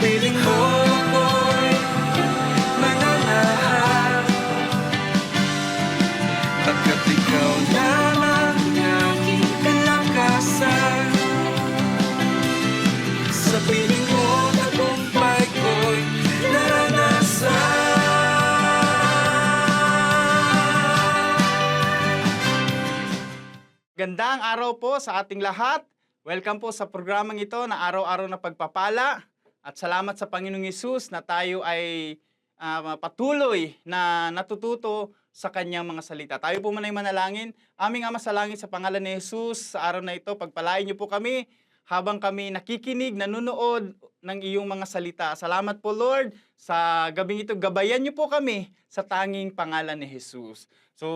piling mo ako'y mananahan Pagkat ikaw lamang ang kalakasan Sa piling mo tagumpay ko'y naranasan Gandang araw po sa ating lahat. Welcome po sa programang ito na araw-araw na pagpapala. At salamat sa Panginoong Yesus na tayo ay ah, patuloy na natututo sa kanyang mga salita. Tayo po muna manalangin. Aming Ama sa Langit sa pangalan ni Jesus, sa araw na ito, pagpalain niyo po kami habang kami nakikinig, nanonood ng iyong mga salita. Salamat po Lord sa gabing ito. Gabayan niyo po kami sa tanging pangalan ni Jesus. So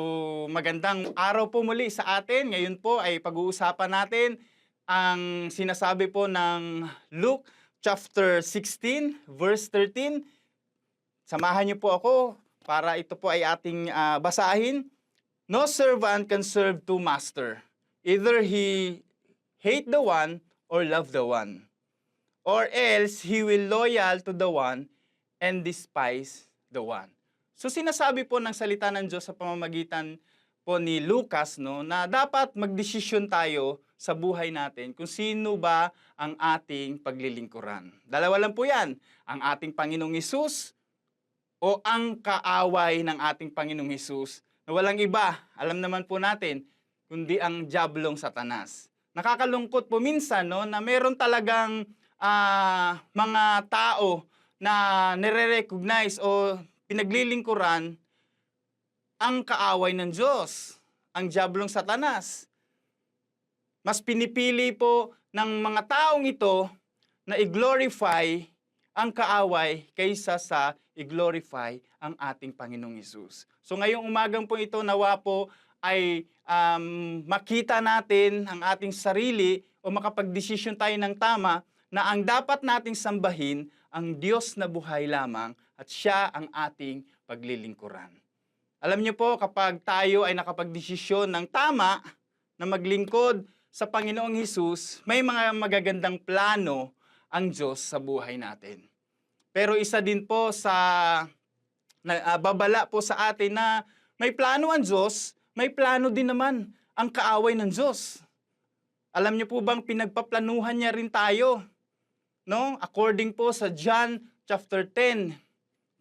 magandang araw po muli sa atin. Ngayon po ay pag-uusapan natin ang sinasabi po ng Luke chapter 16 verse 13. Samahan niyo po ako para ito po ay ating ah, basahin. No servant can serve two master. Either he hate the one or love the one. Or else he will loyal to the one and despise the one. So sinasabi po ng salita ng Diyos sa pamamagitan po ni Lucas no na dapat magdesisyon tayo sa buhay natin kung sino ba ang ating paglilingkuran. Dalawa lang po 'yan, ang ating Panginoong Hesus o ang kaaway ng ating Panginoong Hesus na walang iba, alam naman po natin, kundi ang Diablong Satanas. Nakakalungkot po minsan no, na meron talagang ah, mga tao na nire-recognize o pinaglilingkuran ang kaaway ng Diyos, ang Diablong Satanas. Mas pinipili po ng mga taong ito na i-glorify ang kaaway kaysa sa i-glorify ang ating Panginoong Hesus. So ngayong umagang po ito nawa po ay um, makita natin ang ating sarili o makapagdesisyon tayo ng tama na ang dapat nating sambahin ang Diyos na buhay lamang at siya ang ating paglilingkuran. Alam niyo po, kapag tayo ay nakapagdesisyon ng tama na maglingkod sa Panginoong Hesus, may mga magagandang plano ang Diyos sa buhay natin. Pero isa din po sa na, ah, babala po sa atin na may plano ang Diyos, may plano din naman ang kaaway ng Diyos. Alam niyo po bang pinagpaplanuhan niya rin tayo? No? According po sa John chapter 10,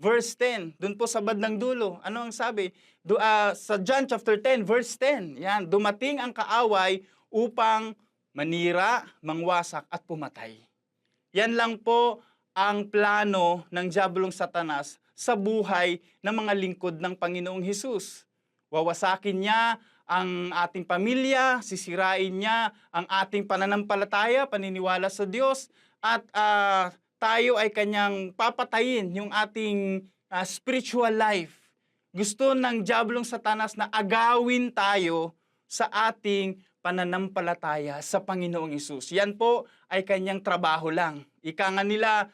verse 10, doon po sa bandang dulo. Ano ang sabi? Do, ah, sa John chapter 10, verse 10. Yan, dumating ang kaaway upang manira, mangwasak at pumatay. Yan lang po ang plano ng Diablong Satanas sa buhay ng mga lingkod ng Panginoong Hesus. Wawasakin niya ang ating pamilya, sisirain niya ang ating pananampalataya, paniniwala sa Diyos, at ah, tayo ay kanyang papatayin yung ating ah, spiritual life. Gusto ng Diablong Satanas na agawin tayo sa ating pananampalataya sa Panginoong Isus. Yan po ay kanyang trabaho lang. Ika nga nila,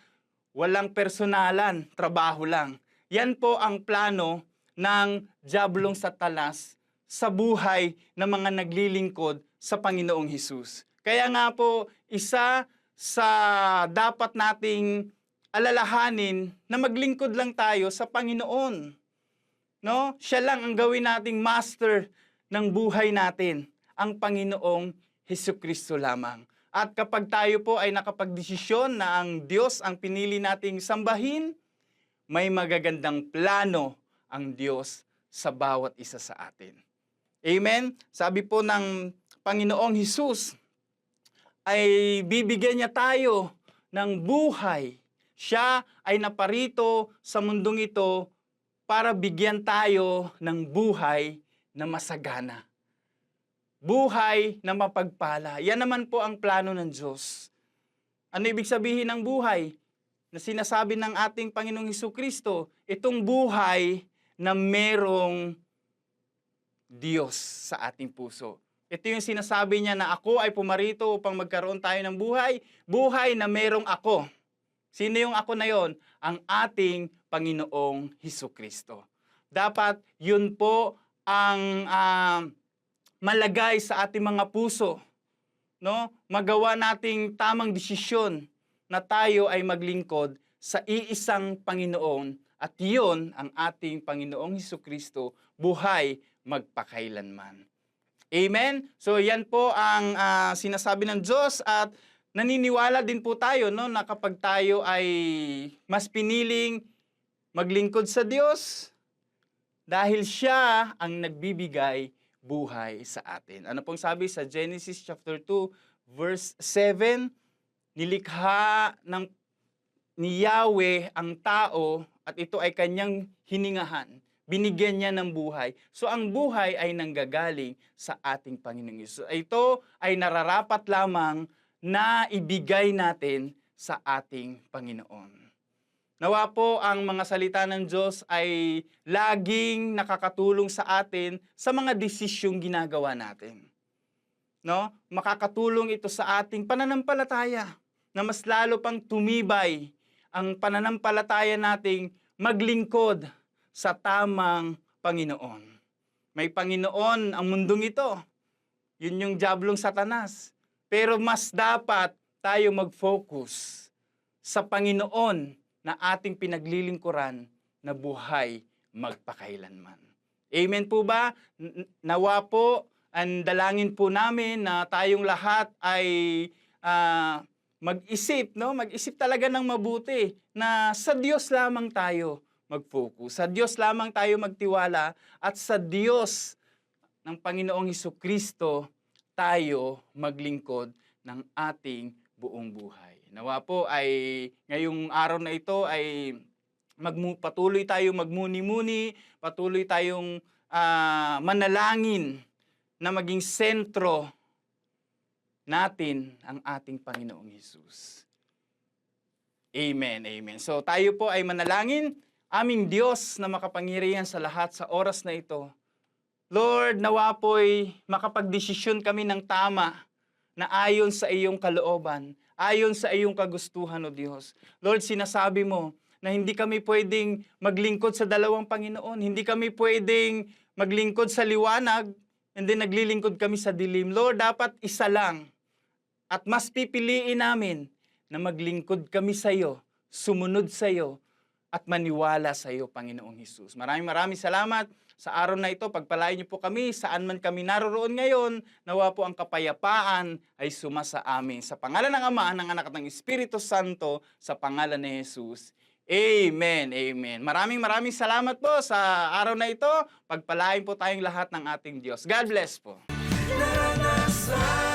walang personalan, trabaho lang. Yan po ang plano ng Diablong Satanas sa buhay ng mga naglilingkod sa Panginoong Hesus. Kaya nga po, isa sa dapat nating alalahanin na maglingkod lang tayo sa Panginoon. No? Siya lang ang gawin nating master ng buhay natin, ang Panginoong Hesus Kristo lamang. At kapag tayo po ay nakapagdesisyon na ang Diyos ang pinili nating sambahin, may magagandang plano ang Diyos sa bawat isa sa atin. Amen? Sabi po ng Panginoong Hesus, ay bibigyan niya tayo ng buhay. Siya ay naparito sa mundong ito para bigyan tayo ng buhay na masagana. Buhay na mapagpala. Yan naman po ang plano ng Diyos. Ano ibig sabihin ng buhay? Na sinasabi ng ating Panginoong Hesus Kristo, itong buhay na merong Diyos sa ating puso. Ito yung sinasabi niya na ako ay pumarito upang magkaroon tayo ng buhay, buhay na merong ako. Sino yung ako na yon? Ang ating Panginoong Hesus Kristo. Dapat yun po ang ah, malagay sa ating mga puso. No? Magawa nating tamang desisyon na tayo ay maglingkod sa iisang Panginoon at iyon ang ating Panginoong Hesus Kristo, buhay magpakailanman. Amen? So yan po ang ah, sinasabi ng Diyos at naniniwala din po tayo no, na kapag tayo ay mas piniling maglingkod sa Diyos dahil siya ang nagbibigay buhay sa atin. Ano pong sabi sa Genesis chapter 2 verse 7, nilikha ng ni Yahweh ang tao at ito ay kanyang hiningahan. Binigyan niya ng buhay. So ang buhay ay nanggagaling sa ating Panginoong Yesus. Ito ay nararapat lamang na ibigay natin sa ating Panginoon. Nawa po ang mga salita ng Diyos ay laging nakakatulong sa atin sa mga desisyong ginagawa natin. No? Makakatulong ito sa ating pananampalataya na mas lalo pang tumibay ang pananampalataya nating maglingkod sa tamang Panginoon. May Panginoon ang mundong ito. Yun yung jablong satanas. Pero mas dapat tayo mag-focus sa Panginoon na ating pinaglilingkuran na buhay magpakailanman. Amen po ba? Nawa po, ang dalangin po namin na tayong lahat ay ah, mag-isip, no? Mag-isip talaga ng mabuti na sa Diyos lamang tayo mag-focus. Sa Diyos lamang tayo magtiwala at sa Diyos ng Panginoong Heso Kristo tayo maglingkod ng ating buong buhay. Nawa po ay ngayong araw na ito ay magmu patuloy tayo magmuni-muni, patuloy tayong ah, manalangin na maging sentro natin ang ating Panginoong Hesus. Amen, amen. So tayo po ay manalangin, aming Diyos na makapangyarihan sa lahat sa oras na ito. Lord, nawa po'y makapagdesisyon kami ng tama na ayon sa iyong kalooban, ayon sa iyong kagustuhan, O Diyos. Lord, sinasabi mo na hindi kami pwedeng maglingkod sa dalawang Panginoon. Hindi kami pwedeng maglingkod sa liwanag, and then naglilingkod kami sa dilim. Lord, dapat isa lang. At mas pipiliin namin na maglingkod kami sa iyo, sumunod sa iyo, at maniwala sa iyo, Panginoong Hesus. Maraming maraming salamat sa araw na ito. Pagpalain niyo po kami, saan man kami naroroon ngayon, nawa po ang kapayapaan ay sumasa amin. Sa pangalan ng Ama, ng Anak at ng Espiritu Santo, sa pangalan ni Jesus. Amen, amen. Maraming maraming salamat po sa araw na ito. Pagpalain po tayong lahat ng ating Diyos. God bless po. Naranasan